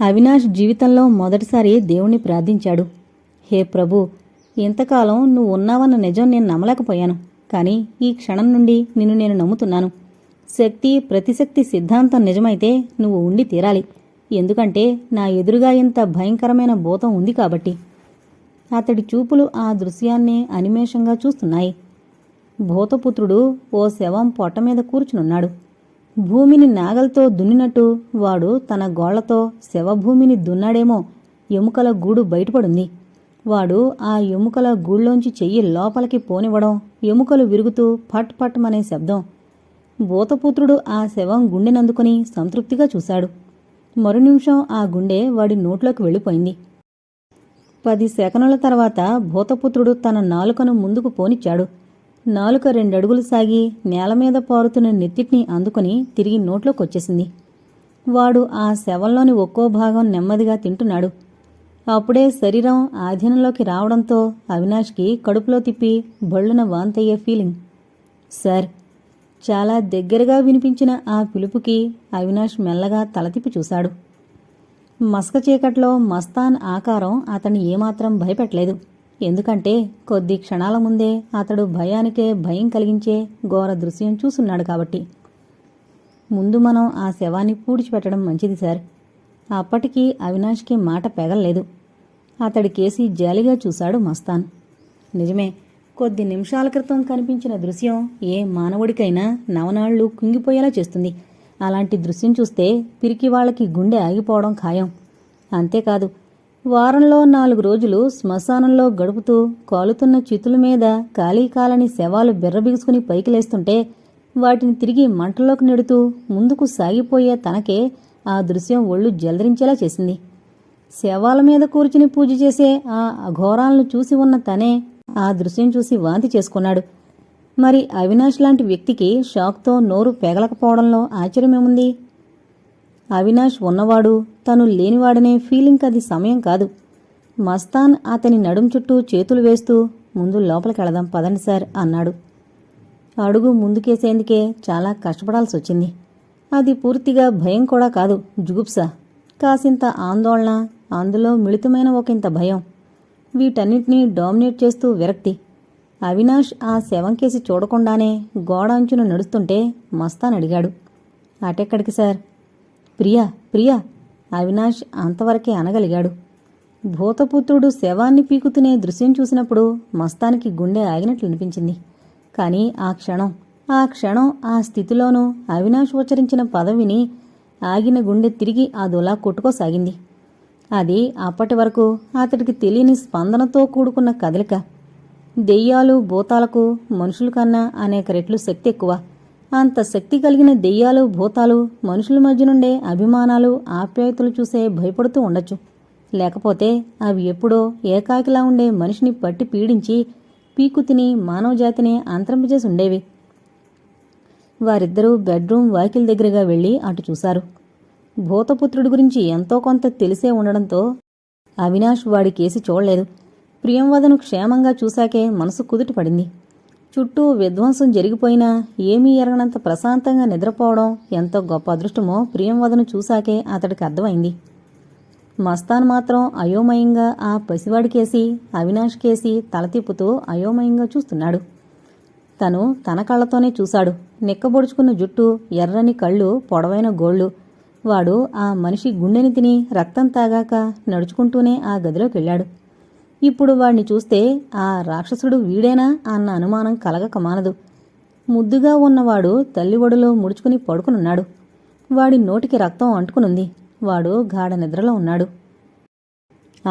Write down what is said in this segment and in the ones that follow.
అవినాష్ జీవితంలో మొదటిసారి దేవుణ్ణి ప్రార్థించాడు. హే ప్రభు ఇంతకాలం నువ్వు ఉన్నావన్న నిజం నేను నమ్మలేకపోయాను. కానీ ఈ క్షణం నుండి నిన్ను నేను నమ్ముతున్నాను. శక్తి ప్రతిశక్తి సిద్ధాంతం నిజమైతే నువ్వు ఉండి తీరాలి. ఎందుకంటే నా ఎదురుగా ఇంత భయంకరమైన భూతం ఉంది కాబట్టి. అతడి చూపులు ఆ దృశ్యాన్నే అనిమేషంగా చూస్తున్నాయి. భూతపుత్రుడు ఓ శవం పొట్ట మీద కూర్చునున్నాడు. భూమిని నాగలతో దున్నినట్టు వాడు తన గోళ్ళతో శవభూమిని దున్నాడేమో ఎముకల గూడు బయటపడుంది. వాడు ఆ ఎముకల గూళ్ళోంచి చెయ్యి లోపలికి పోనివ్వడం ఎముకలు విరుగుతూ పట్ పట్ అనే శబ్దం. భూతపుత్రుడు ఆ శవం గుండెనందుకుని సంతృప్తిగా చూశాడు. మరు నిమిషం ఆ గుండె వాడి నోట్లోకి వెళ్ళిపోయింది. పది సెకనుల తర్వాత భూతపుత్రుడు తన నాలుకను ముందుకు పోనిచ్చాడు. నాలుక రెండడుగులు సాగి నేల మీద పారుతున్న నెత్తిటిని అందుకుని తిరిగి నోట్లోకొచ్చేసింది. వాడు ఆ శవంలోని ఒక్కో భాగం నెమ్మదిగా తింటున్నాడు. అప్పుడే శరీరం ఆధీనంలోకి రావడంతో అవినాష్కి కడుపులో తిప్పి బళ్ళున వాంతయ్యే ఫీలింగ్. సార్ చాలా దగ్గరగా వినిపించిన ఆ పిలుపుకి అవినాష్ మెల్లగా తల తిప్పి చూశాడు. మస్క చీకట్లో మస్తాన్ ఆకారం అతన్ని ఏమాత్రం భయపెట్టలేదు. ఎందుకంటే కొద్ది క్షణాల ముందే అతడు భయానికే భయం కలిగించే ఘోర దృశ్యం చూసున్నాడు కాబట్టి. ముందు మనం ఆ శవాన్ని పూడ్చిపెట్టడం మంచిది సార్. అప్పటికీ అవినాష్కి మాట పెగల్లేదు. అతడి కేసి జాలిగా చూశాడు మస్తాన్. నిజమే కొద్ది నిమిషాల క్రితం కనిపించిన దృశ్యం ఏ మానవుడికైనా నవనాళ్ళు కుంగిపోయేలా చేస్తుంది. అలాంటి దృశ్యం చూస్తే పిరికి వాళ్ళకి గుండె ఆగిపోవడం ఖాయం. అంతేకాదు వారంలో నాలుగు రోజులు శ్మశానంలో గడుపుతూ కాలుతున్న చితుల మీద ఖాళీ కాలని శవాలు బిర్రబిగుసుకుని పైకి లేస్తుంటే వాటిని తిరిగి మంటల్లోకి నెడుతూ ముందుకు సాగిపోయే తనకే ఆ దృశ్యం ఒళ్ళు జలదరించేలా చేసింది. శవాల మీద కూర్చుని పూజ చేసే ఆ అఘోరాలను చూసి ఉన్న తనే ఆ దృశ్యం చూసి వాంతి చేసుకున్నాడు. మరి అవినాష్ లాంటి వ్యక్తికి షాక్తో నోరు పెగలకపోవడంలో ఆశ్చర్యమేముంది? అవినాష్ ఉన్నవాడు తను లేనివాడనే ఫీలింగ్ అది సమయం కాదు. మస్తాన్ అతని నడుం చుట్టూ చేతులు వేస్తూ ముందు లోపలికెళదాం పదండి సార్ అన్నాడు. అడుగు ముందుకేసేందుకే చాలా కష్టపడాల్సి వచ్చింది అది పూర్తిగా భయం కూడా కాదు జుగుప్స. కాసింత ఆందోళన అందులో మిళితమైన ఒకంత భయం. వీటన్నిటినీ డామినేట్ చేస్తూ విరక్తి. అవినాష్ ఆ శవం కేసి చూడకుండానే గోడ అంచున నడుస్తుంటే మస్తాన్ అడిగాడు అటెక్కడికి సార్? ప్రియా ప్రియా అవినాష్ అంతవరకే అనగలిగాడు. భూతపుత్రుడు శవాన్ని పీకుతునే దృశ్యం చూసినప్పుడు మస్తానికి గుండె ఆగినట్లు అనిపించింది. కానీ ఆ క్షణం ఆ క్షణం ఆ స్థితిలోనూ అవినాష్ ఉచ్చరించిన పదవిని ఆగిన గుండె తిరిగి అదోలా కొట్టుకోసాగింది. అది అప్పటి వరకు అతడికి తెలియని స్పందనతో కూడుకున్న కదలిక. దెయ్యాలు భూతాలకు మనుషుల కన్నా అనేక రెట్లు శక్తి ఎక్కువ. అంత శక్తి కలిగిన దెయ్యాలు భూతాలు మనుషుల మధ్య నుండే అభిమానాలు ఆప్యాయతలు చూసే భయపడుతూ ఉండొచ్చు. లేకపోతే అవి ఎప్పుడో ఏకాకిలా ఉండే మనిషిని పట్టి పీడించి పీకు తిని మానవజాతిని అంతరింపజేసి ఉండేవి వారిద్దరూ బెడ్రూమ్ వాకిల్ దగ్గరగా వెళ్ళి అటు చూశారు. భూతపుత్రుడి గురించి ఎంతో కొంత తెలిసే ఉండడంతో అవినాష్ వాడి కేసి చూడలేదు. ప్రియంవదను క్షేమంగా చూశాకే మనసు కుదుటపడింది చుట్టూ విధ్వంసం జరిగిపోయినా ఏమీ ఎరగనంత ప్రశాంతంగా నిద్రపోవడం ఎంతో గొప్ప అదృష్టమో ప్రియంవదను చూశాకే అతడికి అర్థమైంది. మస్తాన్ మాత్రం అయోమయంగా ఆ పసివాడికేసి అవినాష్ కేసి తల తిప్పుతూ అయోమయంగా చూస్తున్నాడు. తను తన కళ్ళతోనే చూశాడు. నిక్కబొడుచుకున్న జుట్టు ఎర్రని కళ్ళు పొడవైన గోళ్ళు. వాడు ఆ మనిషి గుండెని తిని రక్తం తాగాక నడుచుకుంటూనే ఆ గదిలోకి వెళ్ళాడు. ఇప్పుడు వాణ్ణి చూస్తే ఆ రాక్షసుడు వీడేనా అన్న అనుమానం కలగక మానదు. ముద్దుగా ఉన్నవాడు తల్లి ఒడిలో ముడుచుకుని పడుకునున్నాడు. వాడి నోటికి రక్తం అంటుకునుంది. వాడు గాఢ నిద్రలో ఉన్నాడు.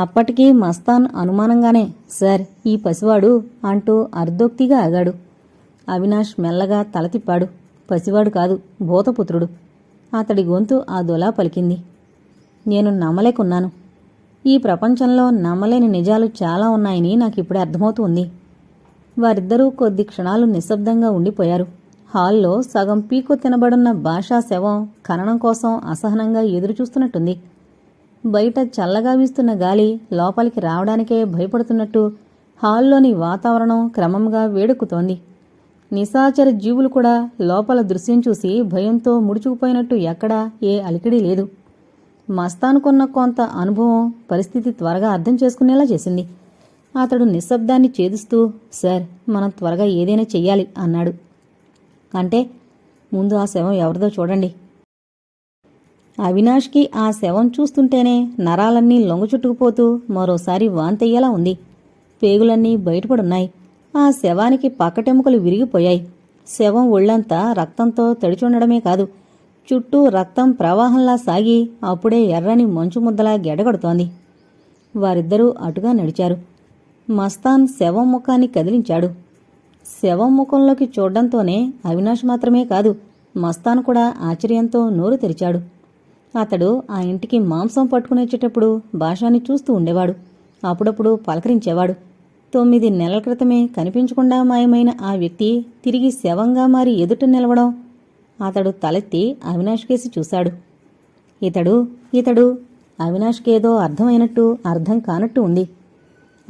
అప్పటికీ మస్తాన్ అనుమానంగానే సార్ ఈ పసివాడు అంటూ అర్ధోక్తిగా ఆగాడు. అవినాష్ మెల్లగా తల తిప్పాడు. పసివాడు కాదు భూతపుత్రుడు. అతడి గొంతు ఆ దొలా పలికింది. నేను నమ్మలేకున్నాను. ఈ ప్రపంచంలో నమ్మలేని నిజాలు చాలా ఉన్నాయని నాకు ఇప్పుడే అర్థమవుతుంది. వారిద్దరూ కొద్ది క్షణాలు నిశ్శబ్దంగా ఉండిపోయారు. హాల్లో సగం పీకు తినబడున్న భాషా శవం ఖననం కోసం అసహనంగా ఎదురుచూస్తున్నట్టుంది. బయట చల్లగా వీస్తున్న గాలి లోపలికి రావడానికే భయపడుతున్నట్టు హాల్లోని వాతావరణం క్రమంగా వేడెక్కుతోంది నిశాచర జీవులు కూడా లోపల దృశ్యం చూసి భయంతో ముడుచుకుపోయినట్టు ఎక్కడా ఏ అలికిడి లేదు. మస్తానుకున్న కొంత అనుభవం పరిస్థితి త్వరగా అర్థం చేసుకునేలా చేసింది. అతడు నిశ్శబ్దాన్ని ఛేదిస్తూ సార్ మనం త్వరగా ఏదైనా చెయ్యాలి అన్నాడు. అంటే ముందు ఆ శవం ఎవరిదో చూడండి. అవినాష్కి ఆ శవం చూస్తుంటేనే నరాలన్నీ లొంగ చుట్టుకుపోతూ మరోసారి వాంతయ్యేలా ఉంది. పేగులన్నీ బయటపడున్నాయి. ఆ శవానికి పక్కటెముకలు విరిగిపోయాయి. శవం ఒళ్ళంతా రక్తంతో తడిచుండడమే కాదు చుట్టూ రక్తం ప్రవాహంలా సాగి అప్పుడే ఎర్రని మంచు ముద్దలా గెడగడుతోంది. వారిద్దరూ అటుగా నడిచారు. మస్తాన్ శవం ముఖాన్ని కదిలించాడు. శవం ముఖంలోకి చూడ్డంతోనే అవినాష్ మాత్రమే కాదు మస్తాన్ కూడా ఆశ్చర్యంతో నోరు తెరిచాడు. అతడు ఆ ఇంటికి మాంసం పట్టుకునేచేటప్పుడు భాషాన్ని చూస్తూ ఉండేవాడు. అప్పుడప్పుడు పలకరించేవాడు. తొమ్మిది నెలల క్రితమే కనిపించకుండా మాయమైన ఆ వ్యక్తి తిరిగి శవంగా మారి ఎదుట నిలవడం అతడు తలెత్తి అవినాష్ కేసి చూశాడు. ఇతడు ఇతడు అవినాష్కేదో అర్థమైనట్టు అర్థం కానట్టు ఉంది.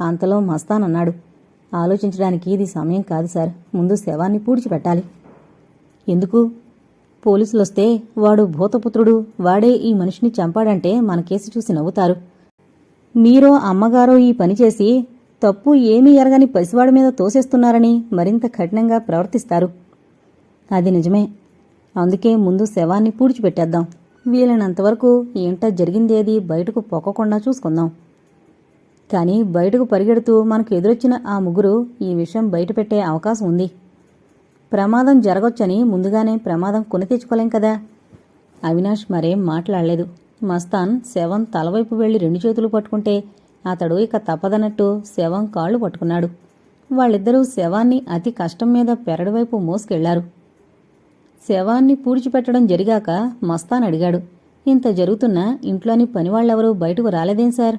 అంతలో మస్తాన్ అన్నాడు. ఆలోచించడానికి ఇది సమయం కాదు సార్. ముందు శవాన్ని పూడ్చిపెట్టాలి. ఎందుకు? పోలీసులొస్తే వాడు భూతపుత్రుడు. వాడే ఈ మనిషిని చంపాడంటే మన కేసు చూసి నవ్వుతారు. మీరో అమ్మగారో ఈ పని చేసి తప్పు ఏమీ ఎరగని పసివాడి మీద తోసేస్తున్నారని మరింత కఠినంగా ప్రవర్తిస్తారు. అది నిజమే. అందుకే ముందు శవాన్ని పూడ్చిపెట్టేద్దాం. వీలైనంతవరకు ఏంటో జరిగిందేది బయటకు పొక్కకుండా చూసుకుందాం. కానీ బయటకు పరిగెడుతూ మనకు ఎదురొచ్చిన ఆ ముగ్గురు ఈ విషయం బయటపెట్టే అవకాశం ఉంది. ప్రమాదం జరగొచ్చని ముందుగానే ప్రమాదం కొని తెచ్చుకోలేం కదా? అవినాష్ మరేం మాట్లాడలేదు. మస్తాన్ శవం తలవైపు వెళ్ళి రెండు చేతులు పట్టుకుంటే అతడు ఇక తప్పదన్నట్టు శవం కాళ్ళు పట్టుకున్నాడు. వాళ్ళిద్దరూ శవాన్ని అతి కష్టం మీద పెరడువైపు మోసుకెళ్ళారు. శవాన్ని పూడ్చిపెట్టడం జరిగాక మస్తాన్ అడిగాడు ఇంత జరుగుతున్నా ఇంట్లోని పనివాళ్ళెవరూ బయటకు రాలేదేం సార్?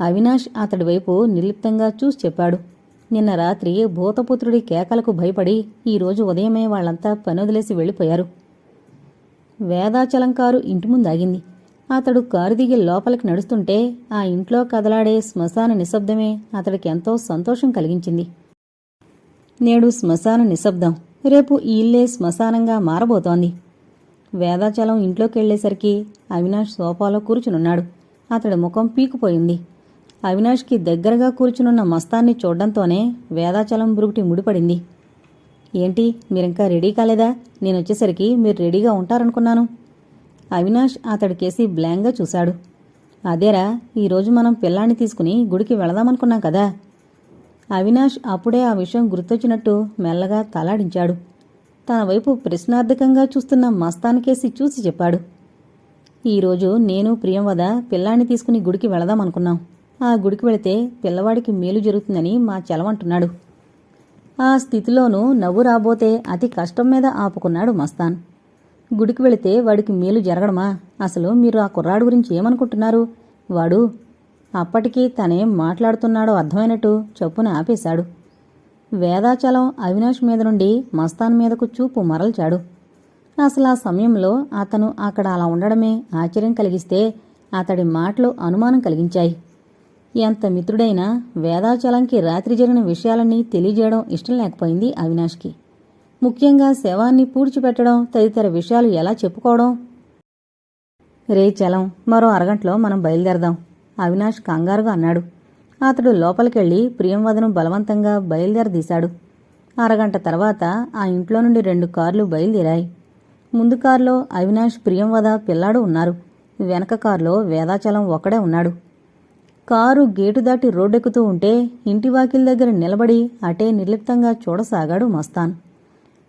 అవినాష్ అతడి వైపు నిర్లిప్తంగా చూసి చెప్పాడు నిన్న రాత్రి భూతపుత్రుడి కేకలకు భయపడి ఈరోజు ఉదయమే వాళ్ళంతా పనొదిలేసి వెళ్ళిపోయారు. వేదాచలం కారు ఇంటి ముందు ఆగింది అతడు కారు దిగి లోపలికి నడుస్తుంటే ఆ ఇంట్లో కదలాడే శ్మశాన నిశ్శబ్దమే అతడికి ఎంతో సంతోషం కలిగించింది. నేడు శ్మశాన నిశ్శబ్దం రేపు ఈ ఇల్లే శ్మశానంగా మారబోతోంది. వేదాచలం ఇంట్లోకెళ్ళేసరికి అవినాష్ సోఫాలో కూర్చునున్నాడు. అతడి ముఖం పీకుపోయింది. అవినాష్కి దగ్గరగా కూర్చునున్న మస్తాన్ని చూడడంతోనే వేదాచలం బురుగుటి ముడిపడింది. ఏంటి మీరింకా రెడీ కాలేదా? నేను వచ్చేసరికి మీరు రెడీగా ఉంటారనుకున్నాను. అవినాష్ అతడికేసి బ్లాంక్గా చూశాడు. అదేరా ఈరోజు మనం పిల్లాన్ని తీసుకుని గుడికి వెళదామనుకున్నాం కదా. అవినాష్ అప్పుడే ఆ విషయం గుర్తొచ్చినట్టు మెల్లగా తలాడించాడు. తన వైపు ప్రశ్నార్థకంగా చూస్తున్న మస్తానికేసి చూసి చెప్పాడు. ఈరోజు నేను ప్రియంవద పిల్లాన్ని తీసుకుని గుడికి వెళదామనుకున్నాం. ఆ గుడికి వెళితే పిల్లవాడికి మేలు జరుగుతుందని మా చెలవంటున్నాడు. ఆ స్థితిలోనూ నవ్వు రాబోతే అతి కష్టం మీద ఆపుకున్నాడు మస్తాన్. గుడికి వెళితే వాడికి మేలు జరగడమా? అసలు మీరు ఆ కుర్రాడు గురించి ఏమనుకుంటున్నారు? వాడు అప్పటికీ తనేం మాట్లాడుతున్నాడో అర్థమైనట్టు చప్పున ఆపేశాడు. వేదాచలం అవినాష్ మీద నుండి మస్తాన్ మీదకు చూపు మరల్చాడు. అసలు ఆ సమయంలో అతను అక్కడ అలా ఉండడమే ఆశ్చర్యం కలిగిస్తే అతడి మాటలు అనుమానం కలిగించాయి. ఎంత మిత్రుడైనా వేదాచలంకి రాత్రి జరిగిన విషయాలన్నీ తెలియజేయడం ఇష్టం లేకపోయింది అవినాష్కి. ముఖ్యంగా శవాన్ని పూడ్చిపెట్టడం తదితర విషయాలు ఎలా చెప్పుకోవడం? రే చలం మరో అరగంటలో మనం బయలుదేరదాం. అవినాష్ కంగారుగా అన్నాడు. అతడు లోపలికెళ్ళి ప్రియంవదను బలవంతంగా బయలుదేరదీశాడు. అరగంట తర్వాత ఆ ఇంట్లో నుండి రెండు కార్లు బయలుదేరాయి. ముందు కారులో అవినాష్ ప్రియంవద పిల్లాడు ఉన్నారు. వెనక కారులో వేదాచలం ఒక్కడే ఉన్నాడు. కారు గేటు దాటి రోడ్డెక్కుతూ ఉంటే ఇంటి వాకిల్ దగ్గర నిలబడి అటే నిర్లిప్తంగా చూడసాగాడు మస్తాన్.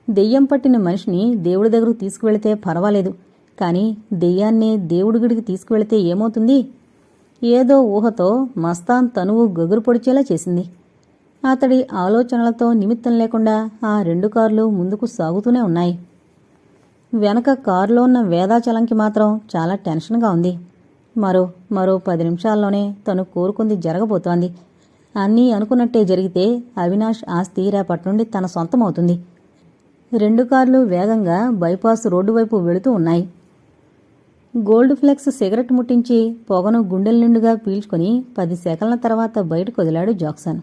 దెయ్యం పట్టిన మనిషిని దేవుడి దగ్గరకు తీసుకువెళితే పర్వాలేదు. కానీ దెయ్యాన్నే దేవుడి గుడికి తీసుకువెళితే ఏమవుతుంది? ఏదో ఊహతో మస్తాన్ తనువు గగురు పొడిచేలా చేసింది. అతడి ఆలోచనలతో నిమిత్తం లేకుండా ఆ రెండు కార్లు ముందుకు సాగుతూనే ఉన్నాయి. వెనక కారులో ఉన్న వేదాచలంకి మాత్రం చాలా టెన్షన్గా ఉంది. మరో మరో పది నిమిషాల్లోనే తను కోరుకుంది జరగబోతోంది. అన్నీ అనుకున్నట్టే జరిగితే అవినాష్ ఆస్తి రేపటి నుండి తన సొంతమవుతుంది. రెండు కార్లు వేగంగా బైపాస్ రోడ్డు వైపు వెళుతూ ఉన్నాయి. గోల్డ్ ఫ్లెక్స్ సిగరెట్ ముట్టించి పొగను గుండెల నిండుగా పీల్చుకొని పది సెకన్ల తర్వాత బయటకు వదిలాడు జాక్సన్.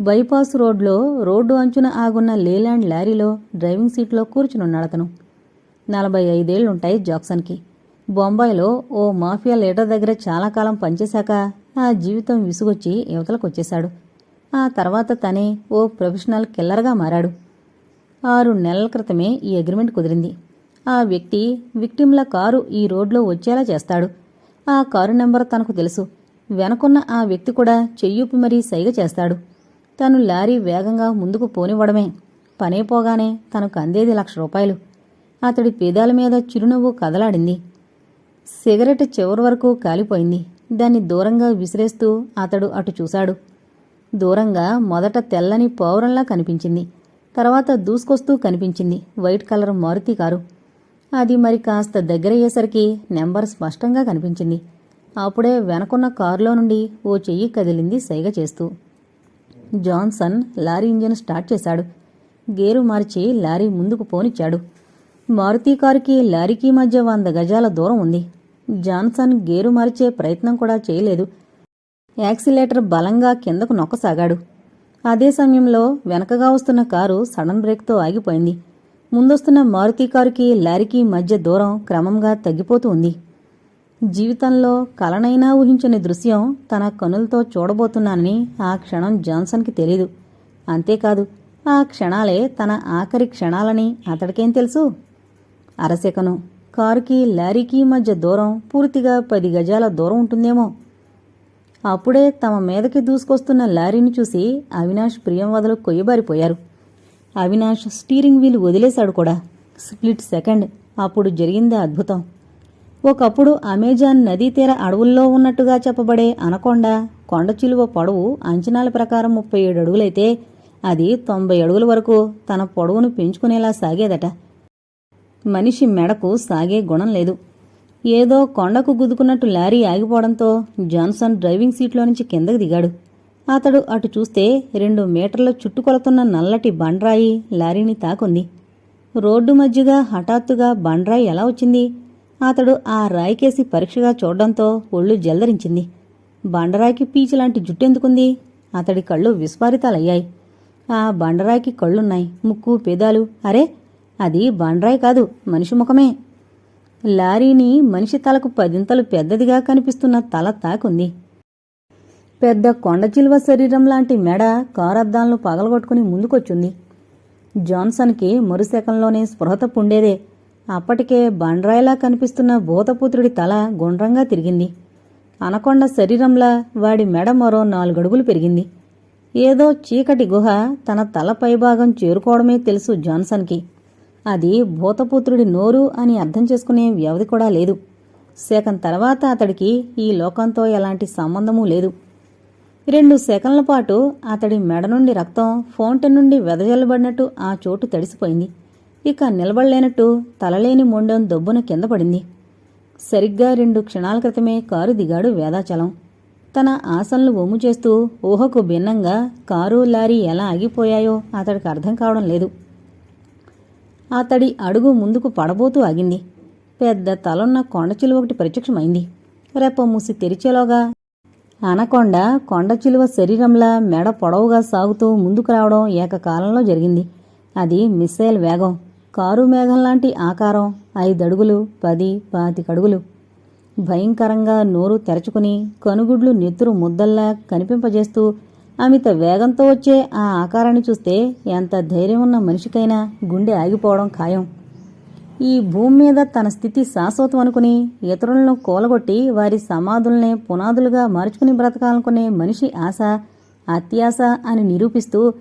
బైపాస్ రోడ్లో రోడ్డు అంచున ఆగున్న లేలాండ్ లారీలో డ్రైవింగ్ సీట్లో కూర్చునున్నాడతను నలభై ఐదేళ్ళుంటాయి జాక్సన్కి. బొంబాయిలో ఓ మాఫియా లీడర్ దగ్గర చాలా కాలం పనిచేశాక ఆ జీవితం విసుగొచ్చి యువతలకొచ్చేశాడు. ఆ తర్వాత తనే ఓ ప్రొఫెషనల్ కిల్లర్గా మారాడు. ఆరు నెలల క్రితమే ఈ అగ్రిమెంట్ కుదిరింది. ఆ వ్యక్తి విక్టిమ్ల కారు ఈ రోడ్లో వచ్చేలా చేస్తాడు. ఆ కారు నెంబర్ తనకు తెలుసు. వెనకున్న ఆ వ్యక్తి కూడా చెయ్యూపి మరీ సైగ చేస్తాడు. తను లారీ వేగంగా ముందుకు పోనివ్వడమే. పనైపోగానే తనకు అందేది లక్ష రూపాయలు. అతడి పేదాల మీద చిరునవ్వు కదలాడింది. సిగరెట్ చివరి వరకు కాలిపోయింది. దాన్ని దూరంగా విసిరేస్తూ అతడు అటు చూశాడు. దూరంగా మొదట తెల్లని పౌరంలా కనిపించింది. తర్వాత దూసుకొస్తూ కనిపించింది వైట్ కలర్ మారుతి కారు. అది మరి కాస్త దగ్గరయ్యేసరికి నెంబర్ స్పష్టంగా కనిపించింది. అప్పుడే వెనకున్న కారులో నుండి ఓ చెయ్యి కదిలింది సైగ చేస్తూ. జాన్సన్ లారీ ఇంజిన్ స్టార్ట్ చేశాడు. గేరు మార్చి లారీ ముందుకు పోనిచ్చాడు. మారుతి కారుకి లారీకి మధ్య వంద గజాల దూరం ఉంది. జాన్సన్ గేరు మార్చే ప్రయత్నం కూడా చేయలేదు. యాక్సిలేటర్ బలంగా కిందకు నొక్కసాగాడు. అదే సమయంలో వెనకగా వస్తున్న కారు సడన్ బ్రేక్తో ఆగిపోయింది. ముందొస్తున్న మారుతి కారుకి లారీకి మధ్య దూరం క్రమంగా తగ్గిపోతూ ఉంది. జీవితంలో కలనైనా ఊహించని దృశ్యం తన కనులతో చూడబోతున్నానని ఆ క్షణం జాన్సన్కి తెలీదు. అంతేకాదు ఆ క్షణాలే తన ఆఖరి క్షణాలని అతడికేం తెలుసు? అరసెకను కారుకి లారీకి మధ్య దూరం పూర్తిగా పది గజాల దూరం ఉంటుందేమో. అప్పుడే తమ మీదకి దూసుకొస్తున్న లారీని చూసి అవినాష్ ప్రియం వదలు కొయ్యబారిపోయారు. అవినాష్ స్టీరింగ్ వీల్ వదిలేశాడు కూడా. Split second. అప్పుడు జరిగింది అద్భుతం. ఒకప్పుడు అమెజాన్ నదీ తీర అడవుల్లో ఉన్నట్టుగా చెప్పబడే అనకొండ కొండ చిలువ పొడవు అంచనాల ప్రకారం ముప్పై ఏడు అడుగులైతే అది తొంభై అడుగుల వరకు తన పొడవును పెంచుకునేలా సాగేదట. మనిషి మెడకు సాగే గుణం లేదు. ఏదో కొండకు గుద్దుకున్నట్టు లారీ ఆగిపోవడంతో జాన్సన్ డ్రైవింగ్ సీట్లో నుంచి కిందకి దిగాడు. అతడు అటు చూస్తే రెండు మీటర్ల చుట్టుకొలతున్న నల్లటి బండ్రాయి లారీని తాకుంది. రోడ్డు మధ్యగా హఠాత్తుగా బండ్రాయి ఎలా వచ్చింది? అతడు ఆ రాయికేసి పరీక్షగా చూడడంతో ఒళ్ళు జల్దరించింది. బండరాయికి పీచులాంటి జుట్టెందుకుంది? అతడి కళ్ళు విస్ఫారితాలయ్యాయి. ఆ బండరాయికి కళ్ళున్నాయి ముక్కు పెదాలు. అరే అది బండరాయి కాదు మనిషి ముఖమే. లారీని మనిషి తలకు పదింతలు పెద్దదిగా కనిపిస్తున్న తల తాకుంది. పెద్ద కొండచిలువ శరీరం లాంటి మెడ కారద్దాలను పగలగొట్టుకుని ముందుకొచ్చింది. జాన్సన్కి మరుసెకంలోనే స్పృహతప్పుండేదే అప్పటికే బండ్రాయిలా కనిపిస్తున్న భూతపుత్రుడి తల గుండ్రంగా తిరిగింది. అనకొండ శరీరంలా వాడి మెడ మరో నాలుగడుగులు పెరిగింది. ఏదో చీకటి గుహ తన తల పైభాగం చేరుకోవడమే తెలుసు జాన్సన్కి. అది భూతపుత్రుడి నోరు అని అర్థం చేసుకునే వ్యవధి కూడా లేదు. సెకండ్ తర్వాత అతడికి ఈ లోకంతో ఎలాంటి సంబంధమూ లేదు. రెండు సెకండ్ల పాటు అతడి మెడ నుండి రక్తం ఫౌంటెన్ నుండి వెదజల్లబడినట్టు ఆ చోటు తడిసిపోయింది. ఇక నిలబడలేనట్టు తలలేని మొండెం దొబ్బున కింద పడింది. సరిగ్గా రెండు క్షణాల క్రితమే కారు దిగాడు వేదాచలం. తన ఆశలను ఒమ్ము చేస్తూ ఊహకు భిన్నంగా కారు లారీ ఎలా ఆగిపోయాయో అతడికి అర్థం కావడం లేదు. అతడి అడుగు ముందుకు పడబోతూ ఆగింది. పెద్ద తలున్న కొండచిలు ఒకటి ప్రత్యక్షమైంది. రెప్ప మూసి తెరిచేలోగా అనకొండ కొండచిలువ శరీరంలా మెడ పొడవుగా సాగుతూ ముందుకు రావడం ఏకకాలంలో జరిగింది. అది మిస్సైల్ వేగం కారు మేఘం లాంటి ఆకారం ఐదడుగులు పది పాతికడుగులు. భయంకరంగా నోరు తెరచుకుని కనుగుడ్లు నెత్తురు ముద్దల్లా కనిపింపజేస్తూ అమిత వేగంతో వచ్చే ఆ ఆకారాన్ని చూస్తే ఎంత ధైర్యం ఉన్న మనిషికైనా గుండె ఆగిపోవడం ఖాయం. ఈ భూమి మీద తన స్థితి శాశ్వతం అనుకుని ఇతరులను కూలగొట్టి వారి సమాధుల్నే పునాదులుగా మార్చుకుని బ్రతకాలనుకునే మనిషి ఆశ అత్యాశ అని నిరూపిస్తూ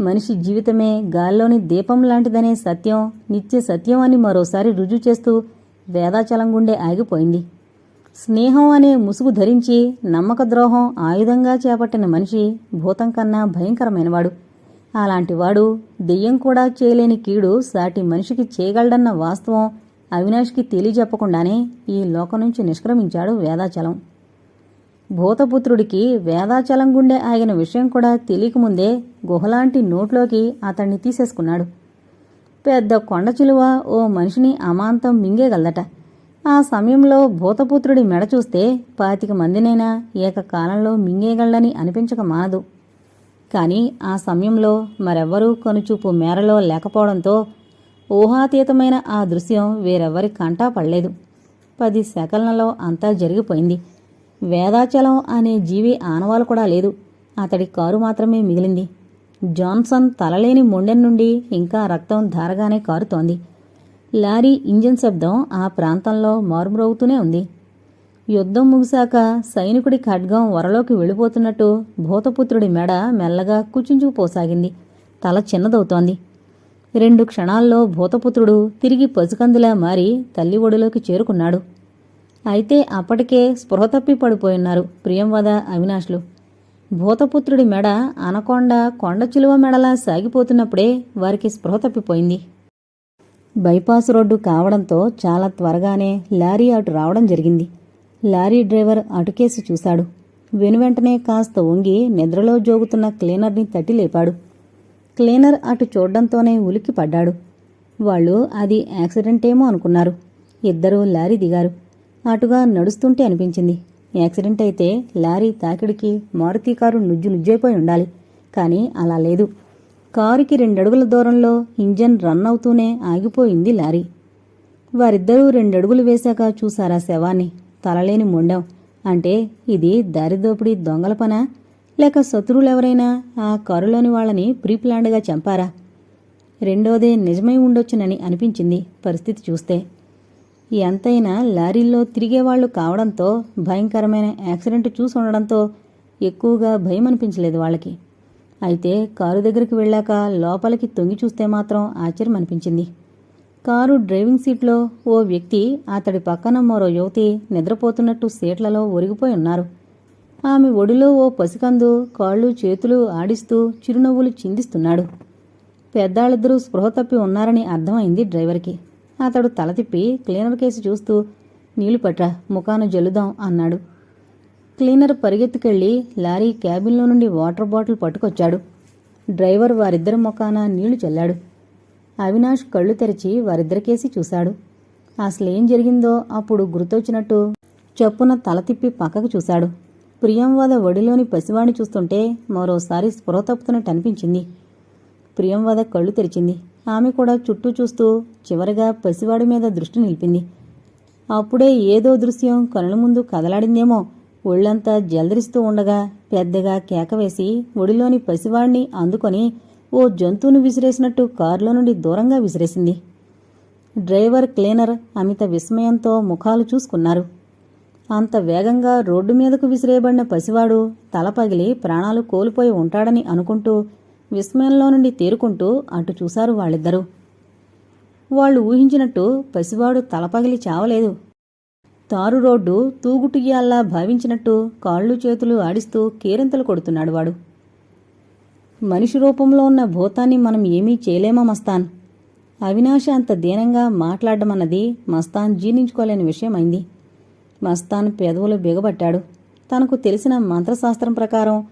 మనిషి జీవితమే గాల్లోని దీపం లాంటిదనే సత్యం నిత్య సత్యం అని మరోసారి రుజువు చేస్తూ వేదాచలం గుండె ఆగిపోయింది. స్నేహం అనే ముసుగు ధరించి నమ్మక ద్రోహం ఆయుధంగా చేపట్టిన మనిషి భూతం కన్నా భయంకరమైనవాడు. అలాంటివాడు దెయ్యం కూడా చేయలేని కీడు సాటి మనిషికి చేయగలడన్న వాస్తవం అవినాష్కి తెలియజెప్పకుండానే ఈ లోకం నుంచి నిష్క్రమించాడు వేదాచలం. భూతపుత్రుడికి వేదాచలం గుండె ఆగిన విషయం కూడా తెలియకముందే గుహలాంటి నోట్లోకి అతన్ని తీసేసుకున్నాడు. పెద్ద కొండ చిలువ ఓ మనిషిని అమాంతం మింగేగలదట. ఆ సమయంలో భూతపుత్రుడి మెడ చూస్తే పాతిక మందినైనా ఏకకాలంలో మింగేయగలడని అనిపించక మానదు. కానీ ఆ సమయంలో మరెవ్వరూ కనుచూపు మేరలో లేకపోవడంతో ఊహాతీతమైన ఆ దృశ్యం వేరెవ్వరి కంటా పడలేదు. పది సెకన్లలో అంతా జరిగిపోయింది. వేదాచలం అనే జీవి ఆనవాలు కూడా లేదు. అతడి కారు మాత్రమే మిగిలింది. జాన్సన్ తలలేని మొండెన్ నుండి ఇంకా రక్తం ధారగానే కారుతోంది. లారీ ఇంజిన్ శబ్దం ఆ ప్రాంతంలో మారుమ్రోగుతూనే ఉంది. యుద్ధం ముగిశాక సైనికుడి ఖడ్గం వరలోకి వెళ్ళిపోతున్నట్టు భూతపుత్రుడి మెడ మెల్లగా కుచించుకుపోసాగింది తల చిన్నదవుతోంది. రెండు క్షణాల్లో భూతపుత్రుడు తిరిగి పసికందులా మారి తల్లి ఒడిలోకి చేరుకున్నాడు. అయితే అప్పటికే స్పృహ తప్పి పడిపోయున్నారు ప్రియంవద అవినాష్లు. భూతపుత్రుడి మెడ అనకొండ కొండ చిలువ మెడలా సాగిపోతున్నప్పుడే వారికి స్పృహ తప్పిపోయింది. బైపాస్ రోడ్డు కావడంతో చాలా త్వరగానే లారీ అటు రావడం జరిగింది. లారీ డ్రైవర్ అటుకేసి చూశాడు. వెనువెంటనే కాస్త వంగి నిద్రలో జోగుతున్న క్లీనర్ని తట్టి లేపాడు. క్లీనర్ అటు చూడ్డంతోనే ఉలికి పడ్డాడు. వాళ్ళు అది యాక్సిడెంటేమో అనుకున్నారు. ఇద్దరూ లారీ దిగారు. అటుగా నడుస్తుంటే అనిపించింది. యాక్సిడెంట్ అయితే లారీ తాకిడికి మారుతీ కారు నుజ్జు నుజ్జైపోయి ఉండాలి. కానీ అలా లేదు. కారుకి రెండడుగుల దూరంలో ఇంజన్ రన్ అవుతూనే ఆగిపోయింది లారీ. వారిద్దరూ రెండడుగులు వేశాక చూశారా శవాన్ని. తలలేని మొండం. అంటే ఇది దారిదోపిడి దొంగల పనా? లేక శత్రువులెవరైనా ఆ కారులోని వాళ్ళని ప్రీప్లాన్డ్గా చంపారా? రెండోదే నిజమై ఉండొచ్చునని అనిపించింది పరిస్థితి చూస్తే. ఎంతైనా లారీల్లో తిరిగేవాళ్ళు కావడంతో భయంకరమైన యాక్సిడెంట్ చూసి ఉండడంతో ఎక్కువగా భయం అనిపించలేదు వాళ్ళకి. అయితే కారు దగ్గరికి వెళ్ళాక లోపలికి తొంగి చూస్తే మాత్రం ఆశ్చర్యం అనిపించింది కారు డ్రైవింగ్ సీట్లో ఓ వ్యక్తి అతడి పక్కన మరో యువతి నిద్రపోతున్నట్టు సీట్లలో ఒరిగిపోయి ఉన్నారు. ఆమె ఒడిలో ఓ పసికందు కాళ్ళు చేతులు ఆడిస్తూ చిరునవ్వులు చిందిస్తున్నాడు. పెద్దాళ్ళిద్దరూ స్పృహ తప్పి ఉన్నారని అర్థమైంది డ్రైవర్కి. అతడు తల తిప్పి క్లీనర్ కేసి చూస్తూ నీళ్ళు పట్రా ముఖాన జల్లుదాం అన్నాడు. క్లీనర్ పరిగెత్తుకెళ్ళి లారీ క్యాబిన్లో నుండి వాటర్ బాటిల్ పట్టుకొచ్చాడు. డ్రైవర్ వారిద్దరి ముఖాన నీళ్ళు చల్లాడు. అవినాష్ కళ్ళు తెరిచి వారిద్దరికేసి చూశాడు. అసలేం జరిగిందో అప్పుడు గుర్తొచ్చినట్టు చప్పున తల తిప్పి పక్కకు చూశాడు. ప్రియంవద ఒడిలోని పసివాణ్ణి చూస్తుంటే మరోసారి స్పృహ తప్పుతున్నట్టు అనిపించింది. ప్రియంవద కళ్ళు తెరిచింది. ఆమె కూడా చుట్టూ చూస్తూ చివరగా పసివాడి మీద దృష్టి నిలిపింది. అప్పుడే ఏదో దృశ్యం కనుల ముందు కదలాడిందేమో. ఒళ్ళంతా జలదరిస్తూ ఉండగా పెద్దగా కేకవేసి ఒడిలోని పసివాణ్ణి అందుకొని ఓ జంతువును విసిరేసినట్టు కారులో నుండి దూరంగా విసిరేసింది. డ్రైవర్ క్లీనర్ అమిత విస్మయంతో ముఖాలు చూసుకున్నారు. అంత వేగంగా రోడ్డు మీదకు విసిరేయబడిన పసివాడు తల పగిలి ప్రాణాలు కోల్పోయి ఉంటాడని అనుకుంటూ విస్మయంలో నుండి తేరుకుంటూ అటు చూశారు వాళ్ళిద్దరూ. వాళ్ళు ఊహించినట్టు పసివాడు తల పగిలి చావలేదు. తారు రోడ్డు తూగుటుయ్యాల్లా భావించినట్టు కాళ్ళు చేతులు ఆడిస్తూ కేరింతలు కొడుతున్నాడు వాడు. మనిషి రూపంలో ఉన్న భూతాన్ని మనం ఏమీ చేయలేమా మస్తాన్? అవినాశ అంత దీనంగా మాట్లాడమన్నది మస్తాన్ జీర్ణించుకోలేని విషయం అయింది మస్తాన్ పెదవులు బిగబట్టాడు. తనకు తెలిసిన మంత్రశాస్త్రం ప్రకారం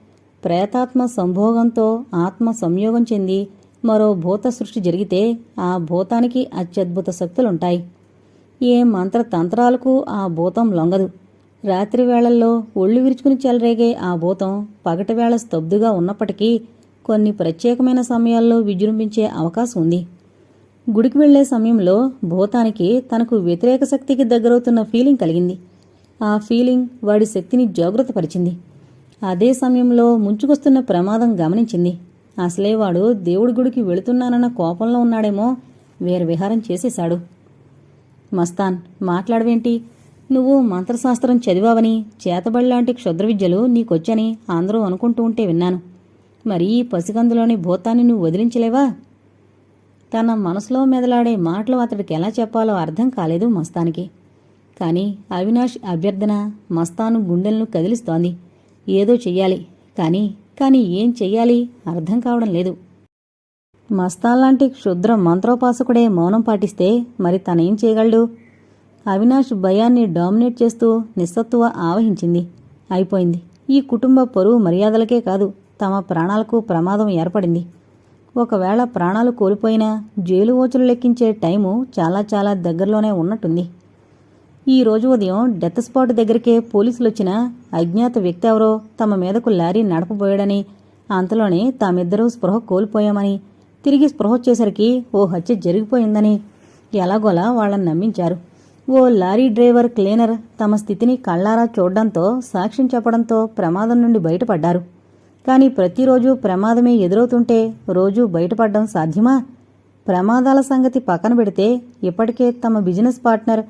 ప్రేతాత్మ సంభోగంతో ఆత్మ సంయోగం చెంది మరో భూత సృష్టి జరిగితే ఆ భూతానికి అత్యద్భుత శక్తులుంటాయి. ఏ మంత్ర తంత్రాలకు ఆ భూతం లొంగదు. రాత్రి వేళల్లో ఒళ్ళు విరుచుకుని చెలరేగే ఆ భూతం పగటివేళ స్తబ్దుగా ఉన్నప్పటికీ కొన్ని ప్రత్యేకమైన సమయాల్లో విజృంభించే అవకాశం ఉంది. గుడికి వెళ్ళే సమయంలో భూతానికి తనకు వ్యతిరేక శక్తికి దగ్గరవుతున్న ఫీలింగ్ కలిగింది. ఆ ఫీలింగ్ వాడి శక్తిని జాగ్రత్తపరిచింది అదే సమయంలో ముంచుకొస్తున్న ప్రమాదం గమనించింది. అసలే వాడు దేవుడి గుడికి వెళుతున్నానన్న కోపంలో ఉన్నాడేమో వేరు విహారం చేసేశాడు. మస్తాన్ మాట్లాడవేంటి? నువ్వు మంత్రశాస్త్రం చదివావని చేతబడిలాంటి క్షుద్ర విద్యలు నీకొచ్చని అందరూ అనుకుంటూ ఉంటే విన్నాను. మరి ఈ పసికందులోని భూతాన్ని నువ్వు వదిలించలేవా? తన మనసులో మెదలాడే మాటలు అతడికి ఎలా చెప్పాలో అర్థం కాలేదు మస్తానికి. కానీ అవినాష్ అభ్యర్థన మస్తాను గుండెలను కదిలిస్తోంది. ఏదో చెయ్యాలి. కానీ కానీ ఏం చెయ్యాలి? అర్థం కావడం లేదు. మస్తాన్లాంటి క్షుద్ర మంత్రోపాసకుడే మౌనం పాటిస్తే మరి తనేం చేయగలడు? అవినాష్ భయాన్ని డామినేట్ చేస్తూ నిస్సత్తువ ఆవహించింది. అయిపోయింది. ఈ కుటుంబ పరువు మర్యాదలకే కాదు. తమ ప్రాణాలకు ప్రమాదం ఏర్పడింది. ఒకవేళ ప్రాణాలు కోల్పోయినా జైలు ఓచులు లెక్కించే టైము చాలా చాలా దగ్గరలోనే ఉన్నట్టుంది. ఈ రోజు ఉదయం డెత్ స్పాట్ దగ్గరికే పోలీసులు వచ్చిన అజ్ఞాత వ్యక్తి ఎవరో తమ మీదకు లారీ నడపబోయాడని అంతలోనే తామిద్దరూ స్పృహ కోల్పోయామని తిరిగి స్పృహ వచ్చేసరికి ఓ హత్య జరిగిపోయిందని ఎలాగోలా వాళ్ళని నమ్మించారు. ఓ లారీ డ్రైవర్ క్లీనర్ తమ స్థితిని కళ్ళారా చూడడంతో సాక్ష్యం చెప్పడంతో ప్రమాదం నుండి బయటపడ్డారు. కానీ ప్రతిరోజు ప్రమాదమే ఎదురవుతుంటే రోజూ బయటపడడం సాధ్యమా? ప్రమాదాల సంగతి పక్కన పెడితే ఇప్పటికే తమ బిజినెస్ పార్ట్నర్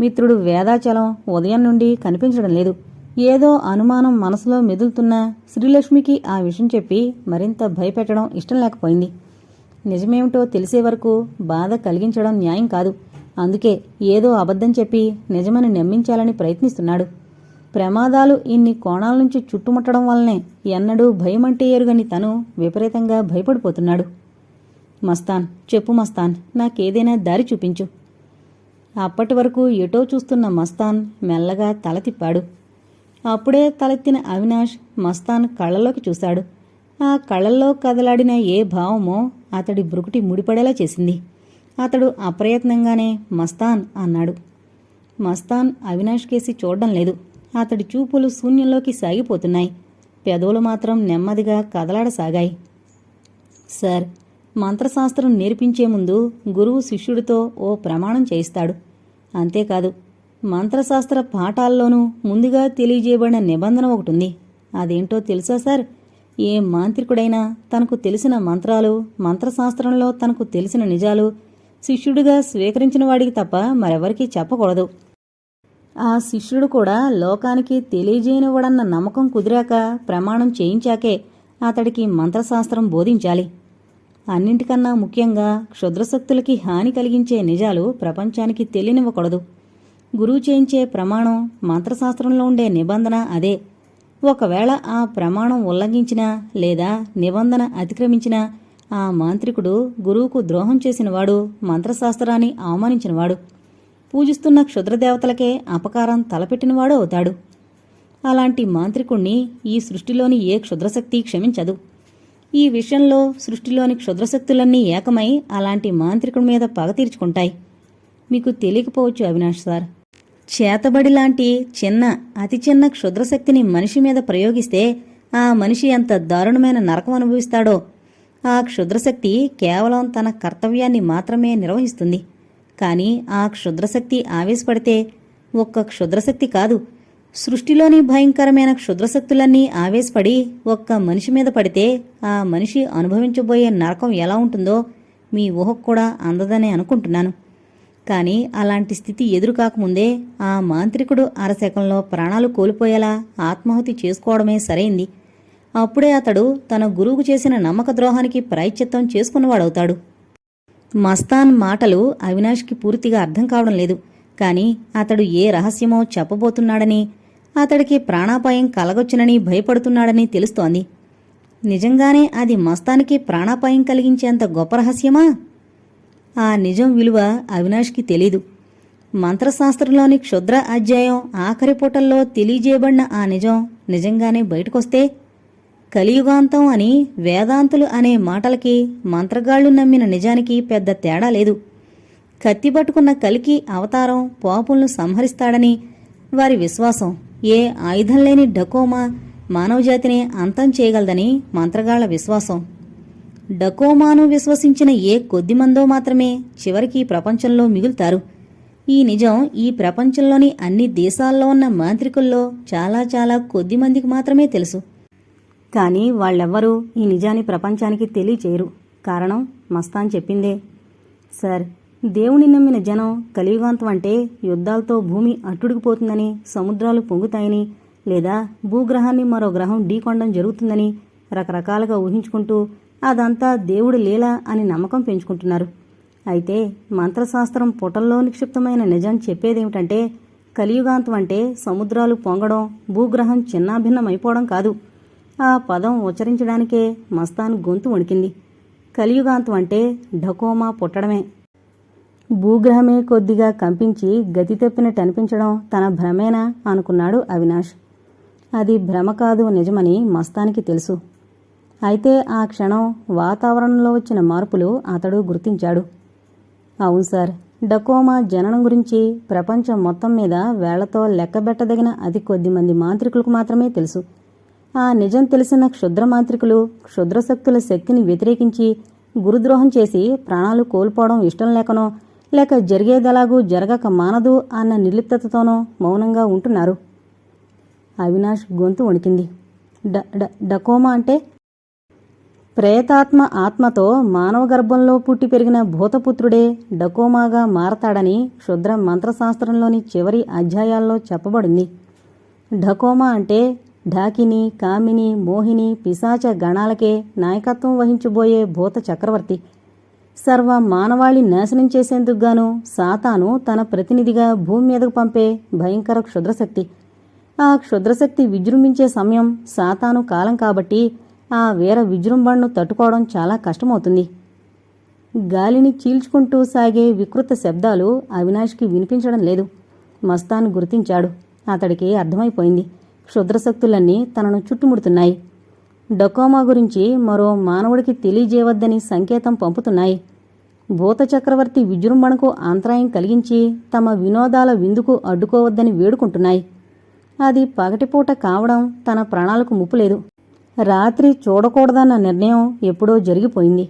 మిత్రుడు వేదాచలం ఉదయం నుండి కనిపించడం లేదు. ఏదో అనుమానం మనసులో మెదులుతున్న శ్రీలక్ష్మికి ఆ విషయం చెప్పి మరింత భయపెట్టడం ఇష్టం లేకపోయింది. నిజమేమిటో తెలిసే వరకు బాధ కలిగించడం న్యాయం కాదు. అందుకే ఏదో అబద్ధం చెప్పి నిజమని నమ్మించాలని ప్రయత్నిస్తున్నాడు. ప్రమాదాలు ఇన్ని కోణాల నుంచి చుట్టుముట్టడం వల్లనే ఎన్నడూ భయమంటే ఎరుగని తను విపరీతంగా భయపడిపోతున్నాడు. మస్తాన్ చెప్పు మస్తాన్ నాకేదైనా దారి చూపించు. అప్పటి వరకు ఎటో చూస్తున్న మస్తాన్ మెల్లగా తల తిప్పాడు. అప్పుడే తలెత్తిన అవినాష్ మస్తాన్ కళ్ళలోకి చూశాడు. ఆ కళ్ళల్లో కదలాడిన ఏ భావమో అతడి బ్రుకుటి ముడిపడేలా చేసింది. అతడు అప్రయత్నంగానే మస్తాన్ అన్నాడు. మస్తాన్ అవినాష్ కేసి చూడడం లేదు. అతడి చూపులు శూన్యంలోకి సాగిపోతున్నాయి. పెదవులు మాత్రం నెమ్మదిగా కదలాడసాగాయి. సార్ మంత్రశాస్త్రం నేర్పించే ముందు గురువు శిష్యుడితో ఓ ప్రమాణం చేయిస్తాడు. అంతేకాదు మంత్రశాస్త్ర పాఠాల్లోనూ ముందుగా తెలియజేయబడిన నిబంధన ఒకటి ఉంది అదేంటో తెలుసా సార్? ఏ మాంత్రికుడైనా తనకు తెలిసిన మంత్రాలు మంత్రశాస్త్రంలో తనకు తెలిసిన నిజాలు శిష్యుడిగా స్వీకరించిన వాడికి తప్ప మరెవరికీ చెప్పకూడదు. ఆ శిష్యుడు కూడా లోకానికి తెలియజేయనివ్వడన్న నమ్మకం కుదిరాక ప్రమాణం చేయించాకే అతడికి మంత్రశాస్త్రం బోధించాలి. అన్నింటికన్నా ముఖ్యంగా క్షుద్రశక్తులకి హాని కలిగించే నిజాలు ప్రపంచానికి తెలియనివ్వకూడదు. గురువు చేయించే ప్రమాణం మంత్రశాస్త్రంలో ఉండే నిబంధన అదే. ఒకవేళ ఆ ప్రమాణం ఉల్లంఘించినా లేదా నిబంధన అతిక్రమించినా ఆ మాంత్రికుడు గురువుకు ద్రోహం చేసినవాడు మంత్రశాస్త్రాన్ని అవమానించినవాడు. పూజిస్తున్న క్షుద్రదేవతలకే అపకారం తలపెట్టినవాడు అవుతాడు అలాంటి మాంత్రికుణ్ణి ఈ సృష్టిలోని ఏ క్షుద్రశక్తి క్షమించదు. ఈ విషయంలో సృష్టిలోని క్షుద్రశక్తులన్నీ ఏకమై అలాంటి మాంత్రికుడి మీద పగ తీర్చుకుంటాయి. మీకు తెలియకపోవచ్చు అవినాష్ సార్. చేతబడి లాంటి చిన్న అతి చిన్న క్షుద్రశక్తిని మనిషి మీద ప్రయోగిస్తే ఆ మనిషి ఎంత దారుణమైన నరకం అనుభవిస్తాడో. ఆ క్షుద్రశక్తి కేవలం తన కర్తవ్యాన్ని మాత్రమే నిర్వహిస్తుంది. కానీ ఆ క్షుద్రశక్తి ఆవేశపడితే ఒక్క క్షుద్రశక్తి కాదు. సృష్టిలోని భయంకరమైన క్షుద్రశక్తులన్నీ ఆవేశపడి ఒక్క మనిషి మీద పడితే ఆ మనిషి అనుభవించబోయే నరకం ఎలా ఉంటుందో మీ ఊహకు కూడా అందదనే అనుకుంటున్నాను. కానీ అలాంటి స్థితి ఎదురు కాకముందే ఆ మాంత్రికుడు అరశకంలో ప్రాణాలు కోల్పోయేలా ఆత్మాహుతి చేసుకోవడమే సరైంది. అప్పుడే అతడు తన గురువుకు చేసిన నమ్మక ద్రోహానికి ప్రాయశ్చిత్తం చేసుకున్నవాడవుతాడు. మస్తాన్ మాటలు అవినాష్కి పూర్తిగా అర్థం కావడం లేదు. కానీ అతడు ఏ రహస్యమో చెప్పబోతున్నాడని అతడికి ప్రాణాపాయం కలగొచ్చునని భయపడుతున్నాడని తెలుస్తోంది. నిజంగానే అది మస్తానికి ప్రాణాపాయం కలిగించేంత గొప్ప రహస్యమా? ఆ నిజం విలువ అవినాష్కి తెలీదు. మంత్రశాస్త్రంలోని క్షుద్ర అధ్యాయం ఆఖరి పూటల్లో తెలియజేయబడిన ఆ నిజం నిజంగానే బయటకొస్తే కలియుగాంతం అని వేదాంతులు అనే మాటలకి మంత్రగాళ్ళు నమ్మిన నిజానికి పెద్ద తేడా లేదు. కత్తి పట్టుకున్న కలికి అవతారం పాపులను సంహరిస్తాడని వారి విశ్వాసం ఏ ఆయుధం లేని డకోమా మానవజాతిని అంతం చేయగలదని మంత్రగాళ్ళ విశ్వాసం. డకోమాను విశ్వసించిన ఏ కొద్దిమందో మాత్రమే చివరికి ప్రపంచంలో మిగులుతారు. ఈ నిజం ఈ ప్రపంచంలోని అన్ని దేశాల్లో ఉన్న మాంత్రికుల్లో చాలా చాలా కొద్ది మందికి మాత్రమే తెలుసు. కానీ వాళ్ళెవ్వరూ ఈ నిజాన్ని ప్రపంచానికి తెలియచేయరు. కారణం మస్తాన్ చెప్పిందే. సార్ దేవుని నమ్మిన జనం కలియుగాంతం అంటే యుద్ధాలతో భూమి అట్టుడికిపోతుందని సముద్రాలు పొంగుతాయని లేదా భూగ్రహాన్ని మరో గ్రహం ఢీకొనడం జరుగుతుందని రకరకాలుగా ఊహించుకుంటూ అదంతా దేవుడు లీల అని నమ్మకం పెంచుకుంటున్నారు. అయితే మంత్రశాస్త్రం పుటల్లో నిక్షిప్తమైన నిజం చెప్పేదేమిటంటే కలియుగాంతం అంటే సముద్రాలు పొంగడం భూగ్రహం చిన్నాభిన్నమైపోవడం కాదు. ఆ పదం ఉచ్చరించడానికే మస్తాన్ గొంతు వణికింది. కలియుగాంతం అంటే ఢకోమా పుట్టడమే. భూగ్రహమే కొద్దిగా కంపించి గతి తప్పినట్టు అనిపించడం తన భ్రమేనా అనుకున్నాడు అవినాష్. అది భ్రమ కాదు నిజమని మస్తానికి తెలుసు. అయితే ఆ క్షణం వాతావరణంలో వచ్చిన మార్పులు అతడు గుర్తించాడు. అవును సార్ డకోమా జననం గురించి ప్రపంచం మొత్తం మీద వేళ్ళతో లెక్కబెట్టదగిన అతి కొద్ది మంది మాంత్రికులకు మాత్రమే తెలుసు. ఆ నిజం తెలిసిన క్షుద్రమాంత్రికులు క్షుద్రశక్తుల శక్తిని వ్యతిరేకించి గురుద్రోహం చేసి ప్రాణాలు కోల్పోవడం ఇష్టం లేకనో లేక జరిగేదలాగూ జరగక మానదు అన్న నిర్లిప్తతతోనో మౌనంగా ఉంటున్నారు. అవినాష్ గొంతు వణికింది. డ డ డకోమా అంటే? ప్రేతాత్మ ఆత్మతో మానవ గర్భంలో పుట్టి పెరిగిన భూతపుత్రుడే డకోమాగా మారతాడని క్షుద్ర మంత్రశాస్త్రంలోని చివరి అధ్యాయాల్లో చెప్పబడింది. ఢకోమా అంటే ఢాకిని కామిని మోహిని పిశాచ గణాలకే నాయకత్వం వహించబోయే భూత చక్రవర్తి. సర్వ మానవాళి నాశనం చేసేందుకు గాను సాతాను తన ప్రతినిధిగా భూమి మీదకు పంపే భయంకర క్షుద్రశక్తి. ఆ క్షుద్రశక్తి విజృంభించే సమయం సాతాను కాలం కాబట్టి ఆ వీర విజృంభణను తట్టుకోవడం చాలా కష్టమవుతుంది. గాలిని చీల్చుకుంటూ సాగే వికృత శబ్దాలు అవినాష్కి వినిపించడం లేదు. మస్తాన్ గుర్తించాడు. అతడికి అర్థమైపోయింది. క్షుద్రశక్తులన్నీ తనను చుట్టుముడుతున్నాయి. డకోమా గురించి మరో మానవుడికి తెలియజేయవద్దని సంకేతం పంపుతున్నాయి. భూత చక్రవర్తి విజృంభణకు అంతరాయం కలిగించి తమ వినోదాల విందుకు అడ్డుకోవద్దని వేడుకుంటున్నాయి. అది పగటిపూట కావడం తన ప్రాణాలకు ముప్పు లేదు రాత్రి చూడకూడదన్న నిర్ణయం ఎప్పుడో జరిగిపోయింది.